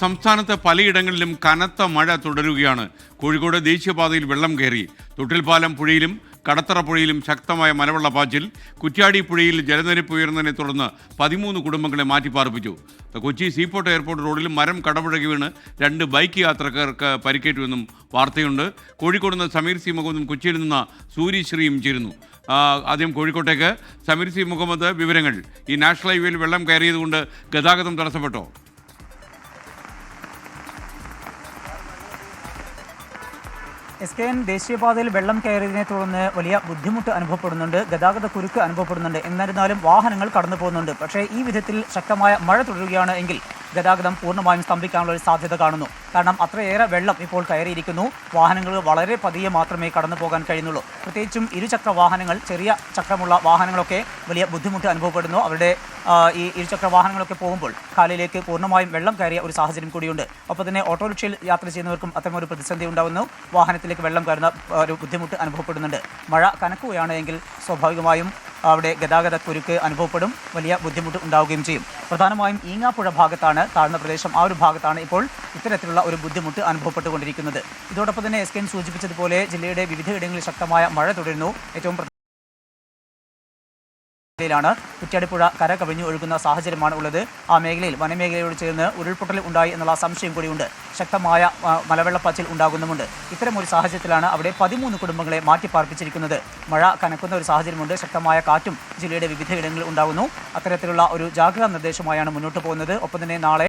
സംസ്ഥാനത്ത് പലയിടങ്ങളിലും കനത്ത മഴ തുടരുകയാണ്. കോഴിക്കോട് ദേശീയപാതയിൽ വെള്ളം കയറി. തൊട്ടിൽപ്പാലം പുഴയിലും കടത്തറ പുഴയിലും ശക്തമായ മലവെള്ളപ്പാച്ചിൽ കുറ്റ്യാടി പുഴയിൽ ജലനിരപ്പ് ഉയർന്നതിനെ തുടർന്ന് പതിമൂന്ന് കുടുംബങ്ങളെ മാറ്റിപ്പാർപ്പിച്ചു. കൊച്ചി സീപോർട്ട് എയർപോർട്ട് റോഡിൽ മരം കടപുഴകി വീണ് രണ്ട് ബൈക്ക് യാത്രക്കാർക്ക് പരിക്കേറ്റുവെന്നും വാർത്തയുണ്ട്. കോഴിക്കോട് നിന്ന് സമീർ സി മുഹമ്മദും കൊച്ചിയിൽ നിന്ന് സൂരി ശ്രീയും ചേരുന്നു. ആദ്യം കോഴിക്കോട്ടേക്ക്. സമീർ സി മുഹമ്മദ് വിവരങ്ങൾ. ഈ നാഷണൽ ഹൈവേയിൽ വെള്ളം കയറിയതുകൊണ്ട് ഗതാഗതം തടസ്സപ്പെട്ടോ? എസ് കെ എൻ ദേശീയപാതയിൽ വെള്ളം കയറിയതിനെ തുടർന്ന് വലിയ ബുദ്ധിമുട്ട് അനുഭവപ്പെടുന്നുണ്ട് ഗതാഗത കുരുക്ക് അനുഭവപ്പെടുന്നുണ്ട്. എന്നിരുന്നാലും വാഹനങ്ങൾ കടന്നു പോകുന്നുണ്ട്. പക്ഷേ ഈ വിധത്തിൽ ശക്തമായ മഴ തുടരുകയാണ് എങ്കിൽ ഗതാഗതം പൂർണമായും സ്തംഭിക്കാനുള്ള ഒരു സാധ്യത കാണുന്നു. കാരണം അത്രയേറെ വെള്ളം ഇപ്പോൾ കയറിയിരിക്കുന്നു. വാഹനങ്ങൾ വളരെ പതിയെ മാത്രമേ കടന്നു പോകാൻ കഴിയുന്നുള്ളൂ. പ്രത്യേകിച്ചും ഇരുചക്ര വാഹനങ്ങൾ ചെറിയ ചക്രമുള്ള വാഹനങ്ങളൊക്കെ വലിയ ബുദ്ധിമുട്ട് അനുഭവപ്പെടുന്നു. അവരുടെ ഈ ഇരുചക്ര വാഹനങ്ങളൊക്കെ പോകുമ്പോൾ കാലിലേക്ക് പൂർണമായും വെള്ളം കയറിയ ഒരു സാഹചര്യം കൂടിയുണ്ട്. അപ്പോൾ തന്നെ ഓട്ടോറിക്ഷയിൽ യാത്ര ചെയ്യുന്നവർക്കും അത്തരം ഒരു പ്രതിസന്ധി ഉണ്ടാകുന്നു വാഹനത്തിലേക്ക് വെള്ളം കയറുന്ന ഒരു ബുദ്ധിമുട്ട് അനുഭവപ്പെടുന്നുണ്ട്. മഴ കനക്കുകയാണ് എങ്കിൽ സ്വാഭാവികമായും അവിടെ ഗതാഗത കുരുക്ക് അനുഭവപ്പെടും. വലിയ ബുദ്ധിമുട്ട് ഉണ്ടാവുകയും ചെയ്യും. പ്രധാനമായും ഈങ്ങാപ്പുഴ ഭാഗത്താണ് താഴ്ന്ന പ്രദേശം ആ ഒരു ഭാഗത്താണ് ഇപ്പോൾ ഇത്തരത്തിലുള്ള ഒരു ബുദ്ധിമുട്ട് അനുഭവപ്പെട്ടുകൊണ്ടിരിക്കുന്നത്. ഇതോടൊപ്പം തന്നെ എസ് കെ സൂചിപ്പിച്ചതുപോലെ ജില്ലയുടെ വിവിധയിടങ്ങളിൽ ശക്തമായ മഴ തുടരുന്നു. ഏറ്റവും ാണ് കുറ്റ്യാടിപ്പുഴ കര കവിഞ്ഞു ഒഴുകുന്ന സാഹചര്യമാണ് ഉള്ളത്. ആ മേഖലയിൽ വനമേഖലയോട് ചേർന്ന് ഉരുൾപൊട്ടൽ ഉണ്ടായി എന്നുള്ള സംശയം കൂടിയുണ്ട്. ശക്തമായ മലവെള്ളപ്പാച്ചിൽ ഉണ്ടാകുന്നുമുണ്ട്. ഇത്തരം ഒരു സാഹചര്യത്തിലാണ് അവിടെ പതിമൂന്ന് കുടുംബങ്ങളെ മാറ്റിപ്പാർപ്പിച്ചിരിക്കുന്നത്. മഴ കനക്കുന്ന ഒരു സാഹചര്യമുണ്ട്. ശക്തമായ കാറ്റും ജില്ലയുടെ വിവിധ ഇടങ്ങളിൽ ഉണ്ടാകുന്നു. അത്തരത്തിലുള്ള ഒരു ജാഗ്രതാ നിർദ്ദേശമായാണ് മുന്നോട്ട് പോകുന്നത്. ഒപ്പം തന്നെ നാളെ